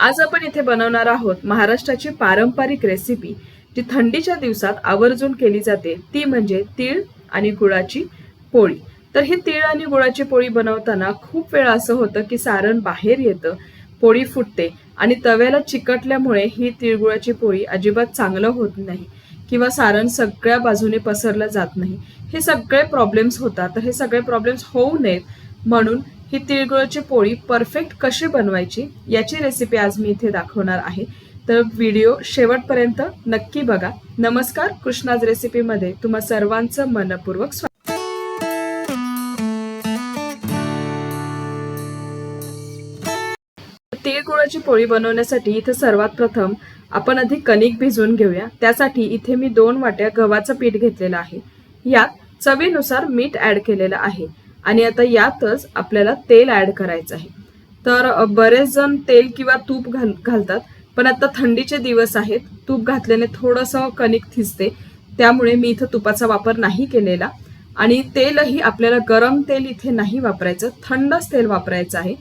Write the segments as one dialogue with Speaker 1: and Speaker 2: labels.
Speaker 1: आज आपण इथे बनवणार आहोत महाराष्ट्राची पारंपरिक रेसिपी जी थंडीच्या दिवसात आवर्जून केली जाते. ती म्हणजे तीळ आणि गुळाची पोळी. तर ही तीळ आणि गुळाची पोळी बनवताना खूप वेळा असं होतं की सारण बाहेर येतं पोळी फुटते आणि तव्याला चिकटल्यामुळे ही तिळगुळाची पोळी अजिबात चांगलं होत नाही किंवा सारण सगळ्या बाजूने पसरलं जात नाही. हे सगळे प्रॉब्लेम्स होतात. तर हे सगळे प्रॉब्लेम्स होऊ नयेत. म्हणून ही तिळगुळाची पोळी परफेक्ट कशी बनवायची याची रेसिपी आज मी इथे दाखवणार आहे. तर व्हिडिओ शेवटपर्यंत नक्की बघा. नमस्कार कृष्णाज रेसिपीमध्ये तुम्हा सर्वांचं मनपूर्वक स्वागत. तिळगुळाची पोळी बनवण्यासाठी इथे सर्वात प्रथम आपण आधी कणिक भिजवून घेऊया. त्यासाठी इथे मी दोन वाट्या गव्हाचं पीठ घेतलेलं आहे. यात चवीनुसार मीठ ऍड केलेलं आहे. आणि आता यातच आपल्याला तेल ऍड करायचं आहे. तर बरेच जण तेल किंवा तूप घाल घालतात पण आता थंडीचे दिवस आहेत तूप घातल्याने थोडंसं कणिक थिजते त्यामुळे मी इथं तुपाचा वापर नाही केलेला. आणि तेलही आपल्याला गरम तेल इथे नाही वापरायचं थंडच तेल वापरायचं आहे.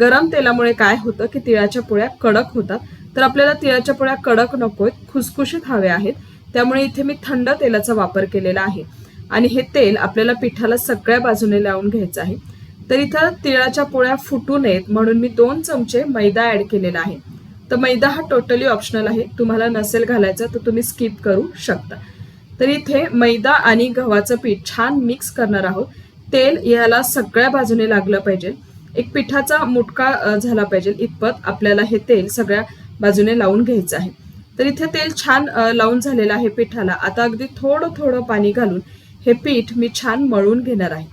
Speaker 1: गरम तेलामुळे काय होतं की तिळाच्या पोळ्या कडक होतात. तर आपल्याला तिळाच्या पोळ्या कडक नको आहेत खुसखुशीत हव्या आहेत. त्यामुळे इथे मी थंड तेलाचा वापर केलेला आहे. आणि हे तेल आपल्याला पिठाला सगळ्या बाजूने लावून घ्यायचं आहे. तर इथं तिळाच्या पोळ्या फुटू नयेत म्हणून मी दोन चमचे मैदा ऍड केलेला आहे. तर मैदा हा टोटली ऑप्शनल आहे. तुम्हाला नसेल घालायचा तर तुम्ही स्किप करू शकता. तर इथे मैदा आणि गव्हाचं पीठ छान मिक्स करणार आहोत. तेल याला सगळ्या बाजूने लागलं पाहिजे. एक पिठाचा मुटका झाला पाहिजे. इतपत आपल्याला हे तेल सगळ्या बाजूने लावून घ्यायचं आहे. तर इथे तेल छान लावून झालेलं आहे पिठाला. आता अगदी थोडं थोडं पाणी घालून हे पीठ मी छान मळून घेणार आहे.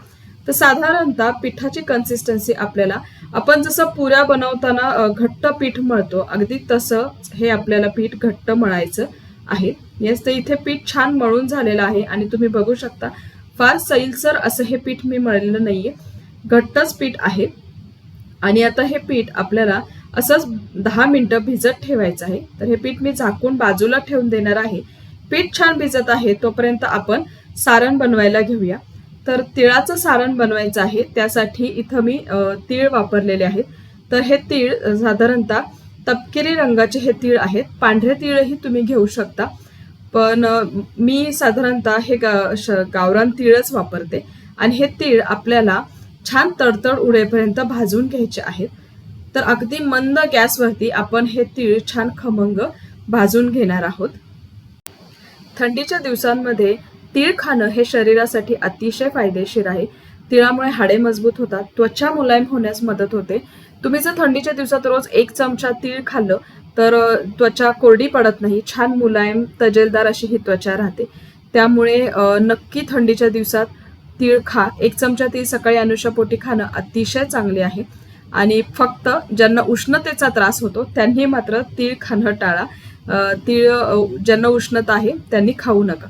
Speaker 1: तर साधारणतः पिठाची कन्सिस्टन्सी आपल्याला आपण जसं पुऱ्या बनवताना घट्ट पीठ मळतो अगदी तसं हे आपल्याला पीठ घट्ट मळायचं आहे. येस तर इथे पीठ छान मळून झालेलं आहे आणि तुम्ही बघू शकता फार सैलसर असं हे पीठ मी मळलेलं नाहीये. घट्टच पीठ आहे. आणि आता हे पीठ आपल्याला असंच दहा मिनिटं भिजत ठेवायचं आहे. तर हे पीठ मी झाकून बाजूला ठेवून देणार आहे. पीठ छान भिजत आहे तोपर्यंत आपण सारण बनवायला घेऊया. तर तिळाचं सारण बनवायचं आहे. त्यासाठी इथं मी तीळ वापरलेले आहेत. तर हे तीळ साधारणतः तपकिरी रंगाचे हे तीळ आहेत. पांढरे तीळही तुम्ही घेऊ शकता. पण मी साधारणतः हे गा गावरान तीळच वापरते. आणि हे तीळ आपल्याला छान तडतड उडेपर्यंत भाजून घ्यायचे आहेत. तर अगदी मंद गॅसवरती आपण हे तीळ छान खमंग भाजून घेणार आहोत. थंडीच्या दिवसांमध्ये तीळ खाणं हे शरीरासाठी अतिशय फायदेशीर आहे. तिळामुळे हाडे मजबूत होतात त्वचा मुलायम होण्यास मदत होते. तुम्ही जर थंडीच्या दिवसात रोज एक चमचा तीळ खाल्लं तर त्वचा कोरडी पडत नाही छान मुलायम तजेलदार अशी ही त्वचा राहते. त्यामुळे नक्की थंडीच्या दिवसात तीळ खा. एक चमचा तीळ सकाळी अनुषापोटी खाणं अतिशय चांगले आहे. आणि फक्त ज्यांना उष्णतेचा त्रास होतो त्यांनी मात्र तीळ खाणं टाळा. तीळ ज्यांना उष्णता आहे त्यांनी खाऊ नका.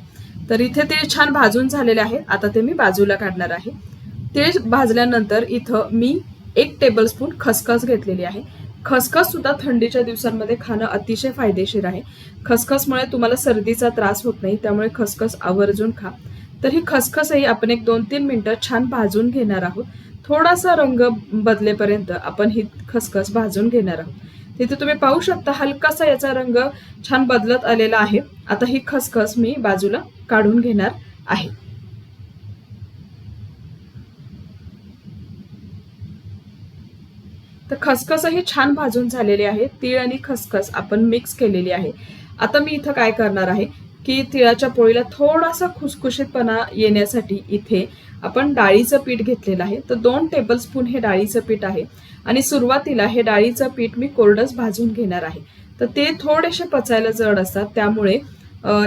Speaker 1: तर इथे ते छान भाजून झालेले आहे आता ते मी बाजूला काढणार आहे. ते भाजल्यानंतर इथं मी एक टेबलस्पून खसखस घेतलेली आहे. खसखस सुद्धा थंडीच्या दिवसांमध्ये खाणं अतिशय फायदेशीर आहे. खसखसमुळे तुम्हाला सर्दीचा त्रास होत नाही त्यामुळे खसखस आवर्जून खा. तर ही खसखसही आपण एक दोन तीन मिनटं छान भाजून घेणार आहोत. थोडासा रंग बदलेपर्यंत आपण ही खसखस भाजून घेणार आहोत. तिथे तुम्ही पाहू शकता हलकासा याचा रंग छान बदलत आलेला आहे. आता ही खसखस मी बाजूला काढून घेणार आहे. तर खसखसही छान भाजून झालेली आहे. तीळ आणि खसखस आपण मिक्स केलेली आहे. आता मी इथं काय करणार आहे? की तिळाच्या पोळीला थोडासा खुसखुशीतपणा येण्यासाठी इथे आपण डाळीचं पीठ घेतलेलं आहे. तर दोन टेबलस्पून हे डाळीचं पीठ आहे. आणि सुरुवातीला हे डाळीचं पीठ मी कोरडंच भाजून घेणार आहे. तर ते थोडेसे पचायला जड असतात. त्यामुळे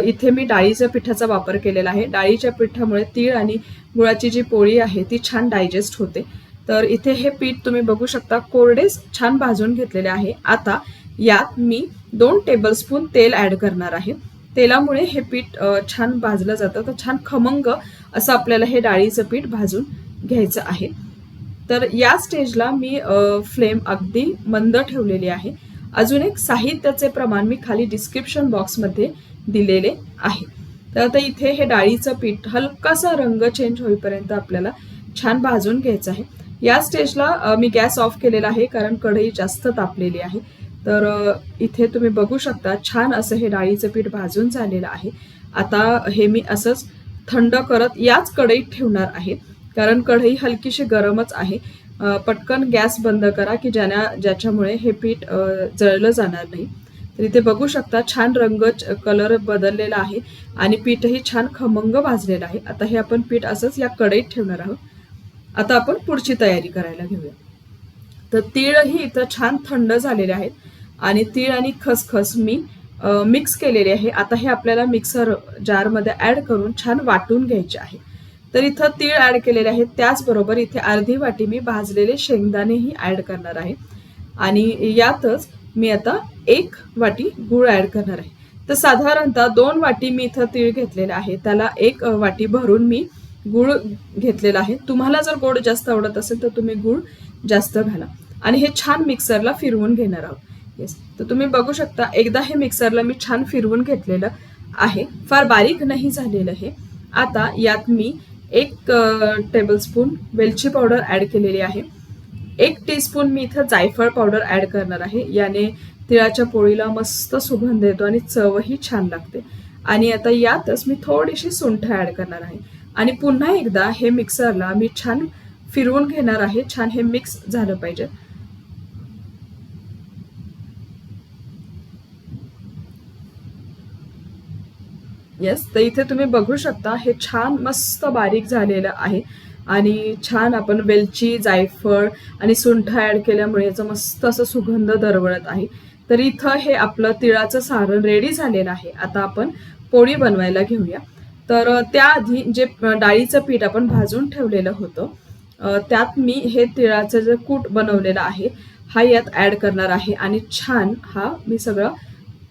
Speaker 1: इथे मी डाळीच्या पिठाचा वापर केलेला आहे. डाळीच्या पिठामुळे तीळ आणि गुळाची जी पोळी आहे ती छान डायजेस्ट होते. तर इथे हे पीठ तुम्ही बघू शकता कोरडेच छान भाजून घेतलेले आहे. आता यात मी दोन टेबलस्पून तेल ॲड करणार आहे. तेलामुळे हे पीठ छान भाजलं जातं. तर छान खमंग असं आपल्याला हे डाळीचं पीठ भाजून घ्यायचं आहे. तर या स्टेजला मी फ्लेम अगदी मंद ठेवलेली आहे. अजून एक साहित्याचे प्रमाण मी खाली डिस्क्रिप्शन बॉक्समध्ये दिलेले आहे. तर आता इथे हे डाळीचं पीठ हलकासा रंग चेंज होईपर्यंत आपल्याला छान भाजून घ्यायचं आहे. या स्टेजला मी गॅस ऑफ केलेला आहे कारण कढई जास्त तापलेली आहे. तर इथे तुम्ही बघू शकता छान असं हे डाळीचं पीठ भाजून झालेलं आहे. आता हे मी असंच थंड करत याच कढईत ठेवणार आहे. कारण कढई हलकीशी गरमच आहे. पटकन गॅस बंद करा की ज्याना ज्याच्यामुळे हे पीठ जळलं जाणार नाही. तर इथे बघू शकता छान रंग कलर बदललेला आहे आणि पीठही छान खमंग भाजलेलं आहे. आता हे आपण पीठ असंच या कढईत ठेवणार आहोत. आता आपण पुढची तयारी करायला घेऊया. तर तीळही इथं छान थंड झालेले आहेत. आणि तीळ आणि खसखस मी मिक्स केलेले आहे. आता हे आपल्याला मिक्सर जारमध्ये ॲड करून छान वाटून घ्यायचे आहे. तर इथं तीळ ॲड केलेले आहे त्याचबरोबर इथे अर्धी वाटी मी भाजलेले शेंगदाणेही ॲड करणार आहे. आणि यातच मी आता एक वाटी गूळ ॲड करणार आहे. तर साधारणतः दोन वाटी मी इथं तीळ घेतलेले आहे. त्याला एक वाटी भरून मी गूळ घेतलेला आहे. तुम्हाला जर गोड जास्त आवडत असेल तर तुम्ही गूळ जास्त घाला. आणि हे छान मिक्सरला फिरवून घेणार आहोत. येस तर तुम्ही बघू शकता एकदा हे मिक्सरला मी छान फिरवून घेतलेलं आहे. फार बारीक नाही झालेलं हे. आता यात मी एक टेबलस्पून वेलची पावडर ॲड केलेली आहे. एक टीस्पून मी इथं जायफळ पावडर ॲड करणार आहे. याने तिळाच्या पोळीला मस्त सुगंध येतो आणि चवही छान लागते. आणि आता यातच मी थोडीशी सुंठ ॲड करणार आहे. आणि पुन्हा एकदा हे मिक्सरला मी छान फिरवून घेणार आहे. छान हे मिक्स झालं पाहिजे. येस तर इथे तुम्ही बघू शकता हे छान मस्त बारीक झालेलं आहे. आणि छान आपण वेलची जायफळ आणि सुंठ ॲड केल्यामुळे याचं मस्त असं सुगंध दरवळत आहे. तर इथं हे आपलं तिळाचं सारण रेडी झालेलं आहे. आता आपण पोळी बनवायला घेऊया. तर त्याआधी जे डाळीचं पीठ आपण भाजून ठेवलेलं होतं त्यात मी हे तिळाचं जे कूट बनवलेलं आहे हा यात ॲड करणार आहे. आणि छान हा मी सगळं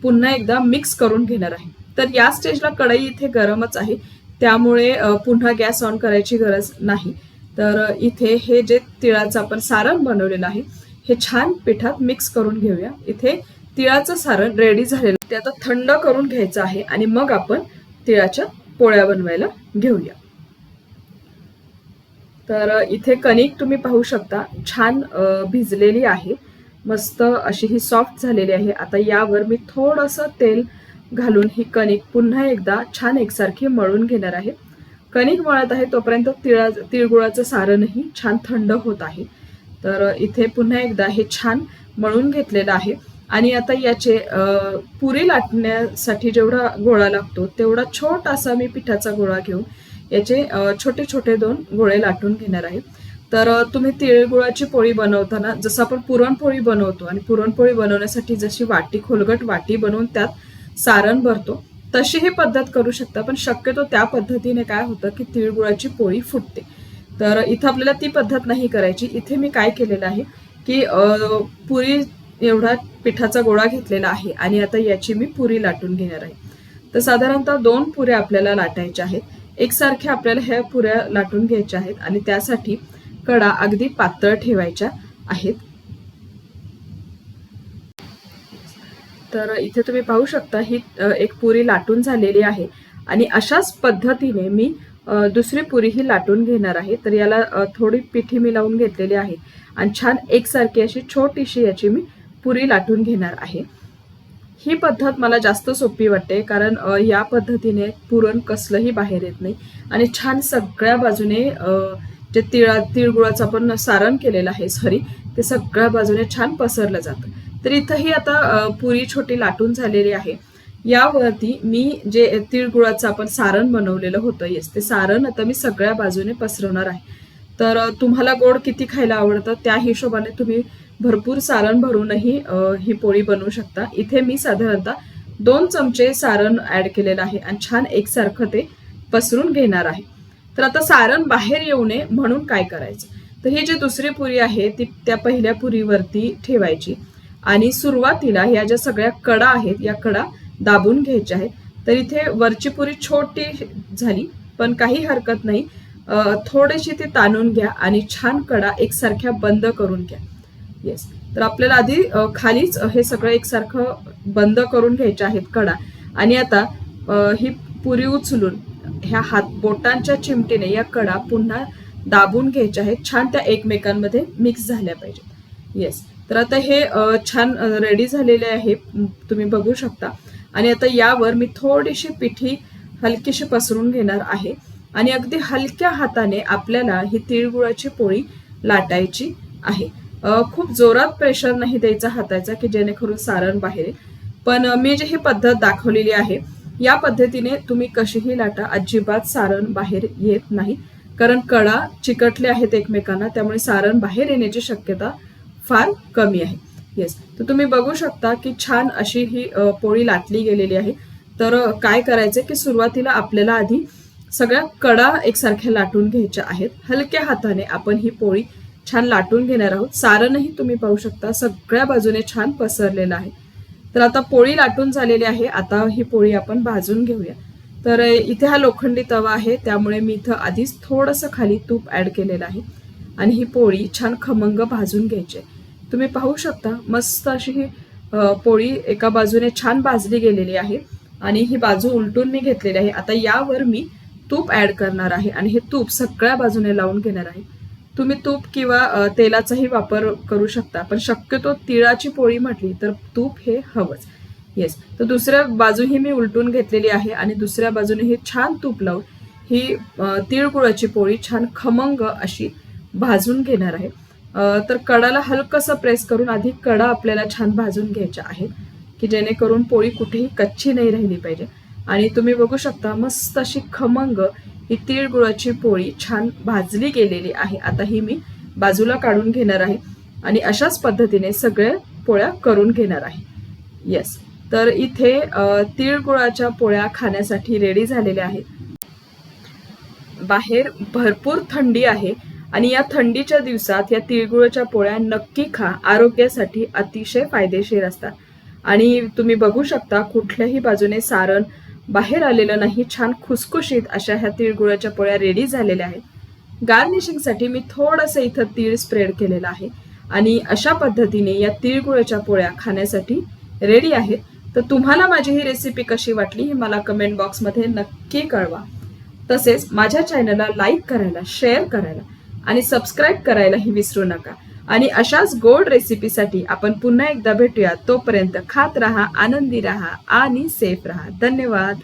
Speaker 1: पुन्हा एकदा मिक्स करून घेणार आहे. तर या स्टेजला कढई इथे गरमच आहे. त्यामुळे पुन्हा गॅस ऑन करायची गरज नाही. तर इथे हे जे तिळाचं आपण सारण बनवलेलं आहे हे छान पिठात मिक्स करून घेऊया. इथे तिळाचं सारण रेडी झालेलं ते आता थंड करून घ्यायचं आहे आणि मग आपण तिळाच्या पोळ्या बनवायला घेऊया. तर इथे कणिक तुम्ही पाहू शकता छान भिजलेली आहे. मस्त अशी ही सॉफ्ट झालेली आहे. आता यावर मी थोडंसं तेल घालून ही कणिक पुन्हा एकदा छान एकसारखी मळून घेणार आहे. कणिक मळत आहे तोपर्यंत तिळा तिळगुळाचं सारणही छान थंड होत आहे. तर इथे पुन्हा एकदा हे छान मळून घेतलेलं आहे. आणि आता याचे पुरी लाटण्यासाठी जेवढा गोळा लागतो तेवढा छोटासा मी पिठाचा गोळा घेऊन याचे छोटे छोटे दोन गोळे लाटून घेणार आहे. तर तुम्ही तिळगुळाची पोळी बनवताना जसं आपण पुरणपोळी बनवतो आणि पुरणपोळी बनवण्यासाठी जशी वाटी खोलगट वाटी बनवून त्यात सारण भरतो. तशी ही पद्धत करू शकता पण शक्यतो त्या पद्धतीने काय होतं की तिळगुळाची पोळी फुटते. तर इथं आपल्याला ती पद्धत नाही करायची. इथे मी काय केलेलं आहे की पुरी एवढा पिठाचा गोळा घेतलेला आहे आणि आता याची मी पुरी लाटून घेणार आहे. तर साधारणतः दोन पुऱ्या आपल्याला लाटायच्या आहेत. एकसारख्या आपल्याला ह्या पुऱ्या लाटून घ्यायच्या आहेत आणि त्यासाठी कडा अगदी पातळ ठेवायच्या आहेत. तर इथे तुम्ही पाहू शकता ही एक पुरी लाटून झालेली आहे. आणि अशाच पद्धतीने मी दुसरी पुरी ही लाटून घेणार आहे. तर याला थोडी पिठी मी लावून घेतलेली आहे. आणि छान एकसारखी अशी छोटीशी याची मी पुरी लाटून घेणार आहे. ही पद्धत मला जास्त सोपी वाटते कारण या पद्धतीने पुरण कसलंही बाहेर येत नाही. आणि छान सगळ्या बाजूने जे तिळा तिळगुळाचं आपण सारण केलेलं आहे सॉरी ते सगळ्या बाजूने छान पसरलं जातं. तर इथंही आता पुरी छोटी लाटून झालेली आहे. यावरती मी जे तिळगुळाचं आपण सारण बनवलेलं होतं येस ते सारण आता मी सगळ्या बाजूने पसरवणार आहे. तर तुम्हाला गोड किती खायला आवडतं त्या हिशोबाने तुम्ही भरपूर सारण भरूनही ही पोळी बनवू शकता. इथे मी साधारणतः दोन चमचे सारण ऍड केलेलं आहे आणि छान एकसारखं ते पसरून घेणार आहे. तर आता सारण बाहेर येऊ नये म्हणून काय करायचं? तर ही जी दुसरी पुरी आहे ती त्या पहिल्या पुरीवरती ठेवायची. आणि सुरुवातीला ह्या ज्या सगळ्या कडा आहेत या कडा दाबून घ्यायच्या आहेत. तर इथे वरची पुरी छोटी झाली पण काही हरकत नाही. थोडीशी ती ताणून घ्या आणि छान कडा एकसारख्या बंद करून घ्या. येस तर आपल्याला आधी खालीच हे सगळं एकसारखं बंद करून घ्यायचे आहेत कडा. आणि आता ही पुरी उचलून ह्या हात बोटांच्या चिमटीने या कडा पुन्हा दाबून घ्यायच्या आहेत. छान त्या एकमेकांमध्ये मिक्स झाल्या पाहिजेत. येस तर आता हे छान रेडी झालेले आहे. तुम्ही बघू शकता. आणि आता यावर मी थोडीशी पिठी हलकीशी पसरून घेणार आहे. आणि अगदी हलक्या हाताने आपल्याला ही तिळगुळाची पोळी लाटायची आहे. खूप जोरात प्रेशर नाही द्यायचा हाताचा की जेणेकरून सारण बाहेर पण मी जी ही पद्धत दाखवलेली आहे या पद्धतीने तुम्ही कशीही लाटा. अजिबात सारण बाहेर येत नाही. कारण कडा चिकटले आहेत एकमेकांना त्यामुळे सारण बाहेर येण्याची शक्यता फार कमी आहे. येस तर तुम्ही बघू शकता की छान अशी ही पोळी लाटली गेलेली आहे. तर काय करायचं की सुरुवातीला आपल्याला आधी सगळ्या कडा एकसारख्या लाटून घ्यायच्या आहेत. हलक्या हाताने आपण ही पोळी छान लाटून घेणार आहोत. सारणही तुम्ही पाहू शकता सगळ्या बाजूने छान पसरलेलं आहे. तर आता पोळी लाटून झालेली आहे. आता ही पोळी आपण भाजून घेऊया. तर इथे हा लोखंडी तवा आहे. त्यामुळे मी इथं आधीच थोडंसं खाली तूप ॲड केलेलं आहे. आणि ही पोळी छान खमंग भाजून घ्यायची आहे. तुम्ही पाहू शकता मस्त अशी ही पोळी एका बाजूने छान भाजली गेलेली आहे आणि ही बाजू उलटून मी घेतलेली आहे. आता यावर मी तूप ऍड करणार आहे आणि हे तूप सगळ्या बाजूने लावून घेणार आहे. तुम्ही तूप किंवा तेलाचाही वापर करू शकता पण शक्यतो तिळाची पोळी म्हटली तर तूप हे हवंच. येस तर दुसऱ्या बाजूही मी उलटून घेतलेली आहे आणि दुसऱ्या बाजूने ही छान तूप लावून ही तिळगुळाची पोळी छान खमंग अशी भाजून घेणार आहे. तर कडाला हलकंसं प्रेस करून आधी कडा आपल्याला छान भाजून घ्यायच्या आहेत की जेणेकरून पोळी कुठेही कच्ची नाही राहिली पाहिजे. आणि तुम्ही बघू शकता मस्त अशी खमंग ही तिळगुळाची पोळी छान भाजली गेलेली आहे. आता ही मी बाजूला काढून घेणार आहे आणि अशाच पद्धतीने सगळ्या पोळ्या करून घेणार आहे. येस तर इथे तिळगुळाच्या पोळ्या खाण्यासाठी रेडी झालेल्या आहेत. बाहेर भरपूर थंडी आहे. आणि या थंडीच्या दिवसात या तिळगुळाच्या पोळ्या नक्की खा. आरोग्यासाठी अतिशय फायदेशीर असतात. आणि तुम्ही बघू शकता कुठल्याही बाजूने सारण बाहेर आलेलं नाही छान खुसखुशीत अशा ह्या तिळगुळाच्या पोळ्या रेडी झालेल्या आहेत. गार्निशिंगसाठी मी थोडंसं इथं तीळ स्प्रेड केलेलं आहे. आणि अशा पद्धतीने या तिळगुळाच्या पोळ्या खाण्यासाठी रेडी आहेत. तर तुम्हाला माझी ही रेसिपी कशी वाटली हे मला कमेंट बॉक्समध्ये नक्की कळवा. तसेच माझ्या चॅनलला लाईक करायला शेअर करायला आणि सबस्क्राईब करायलाही विसरू नका. आणि अशाच गोड रेसिपीसाठी आपण पुन्हा एकदा भेटूया. तोपर्यंत खात राहा आनंदी राहा आणि सेफ राहा. धन्यवाद.